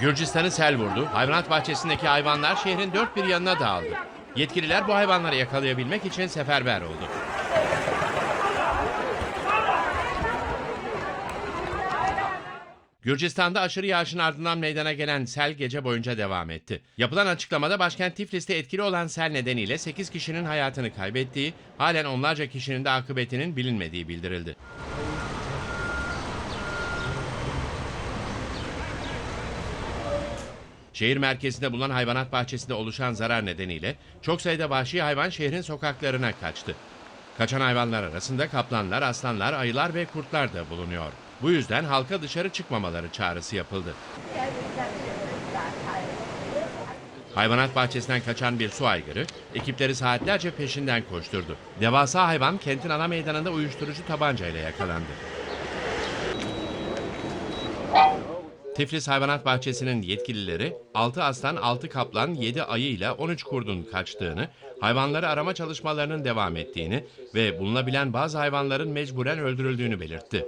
Gürcistan'ı sel vurdu. Hayvanat bahçesindeki hayvanlar şehrin dört bir yanına dağıldı. Yetkililer bu hayvanları yakalayabilmek için seferber oldu. Gürcistan'da aşırı yağışın ardından meydana gelen sel gece boyunca devam etti. Yapılan açıklamada başkent Tiflis'te etkili olan sel nedeniyle 8 kişinin hayatını kaybettiği, halen onlarca kişinin de akıbetinin bilinmediği bildirildi. Şehir merkezinde bulunan hayvanat bahçesinde oluşan zarar nedeniyle çok sayıda vahşi hayvan şehrin sokaklarına kaçtı. Kaçan hayvanlar arasında kaplanlar, aslanlar, ayılar ve kurtlar da bulunuyor. Bu yüzden halka dışarı çıkmamaları çağrısı yapıldı. Hayvanat bahçesinden kaçan bir su aygırı ekipleri saatlerce peşinden koşturdu. Devasa hayvan kentin ana meydanında uyuşturucu tabancayla yakalandı. Tiflis Hayvanat Bahçesi'nin yetkilileri 6 aslan, 6 kaplan, 7 ayı ile 13 kurdun kaçtığını, hayvanları arama çalışmalarının devam ettiğini ve bulunabilen bazı hayvanların mecburen öldürüldüğünü belirtti.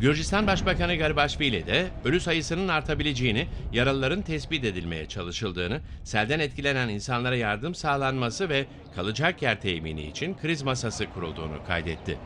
Gürcistan Başbakanı Garibashvili de ölü sayısının artabileceğini, yaralıların tespit edilmeye çalışıldığını, selden etkilenen insanlara yardım sağlanması ve kalacak yer temini için kriz masası kurulduğunu kaydetti.